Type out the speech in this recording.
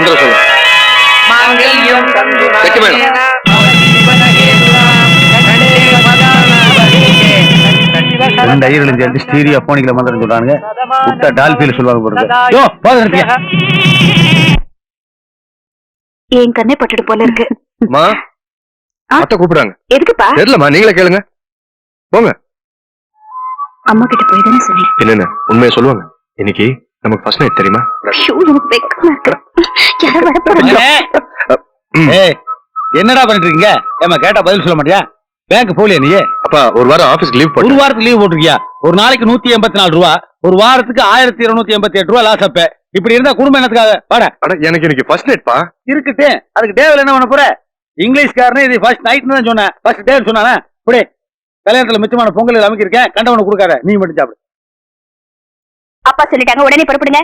மந்திரம் சொல்லு. மாங்கல்யம் தந்து வைக்க வேணாம். ரெண்டு ஐயர்களும் சேர்ந்து ஸ்டீரியோ போனிக்கல மந்திரம் சொல்றாங்க விட்டா டால்பியில சொல்லுவாங்க நிறுத்தியா. என் கண்ணே பட்டுடு போல இருக்கு. மா? அத்தை கூப்பிடுறாங்க. எதுக்குப்பா? தெரியலம்மா நீங்களே கேளுங்க. அம்மா கிட்ட போய் தானே சொன்னேன். என்னென்ன? உண்மையை சொல்லுவாங்க. இன்னைக்கு நமக்கு ஃபர்ஸ்ட் நைட் தெரியுமா? ஐயோ, எனக்கு வெக்கமா இருக்கு. யாரோ வர போறாங்க ம். ஏய் என்னடா பண்ணிட்டு இருக்கீங்க ஏமா கேட்டா பதில் சொல்ல மாட்டியா? பேங்க் போலியா நீ? அப்பா ஒரு வாரம் ஆபீஸ்க்கு லீவ் ஒரு வாரத்துக்கு லீவ் போட்டிருக்கியா? ஒரு நாளைக்கு நூத்தி எண்பத்தி நாலு ரூபா ஒரு வாரத்துக்கு ஆயிரத்தி இருநூத்தி எண்பத்தி எட்டு ரூபா லாஸ் அப்ப. இப்படி இருந்தா குடும்பம் என்னத்துக்காக? வாட. அட எனக்கு இன்னைக்கு ஃபர்ஸ்ட் நைட் பா. இருக்கட்டு அதுக்கு டேவில் என்ன பண்ண போற? இங்கிலீஷ்காரனே இது ஃபர்ஸ்ட் நைட்னு தான் சொன்னேன். ஃபர்ஸ்ட் டே சொன்னானே? இப்படி கல்யாணத்துல மிச்சமான பொங்கல் அமைக்கிருக்கேன். கண்டவனை கொடுக்காத. நீ மட்டும் சாப்பிடு. அப்பா சொல்லிட்டாங்க உடனே புறப்படுங்க.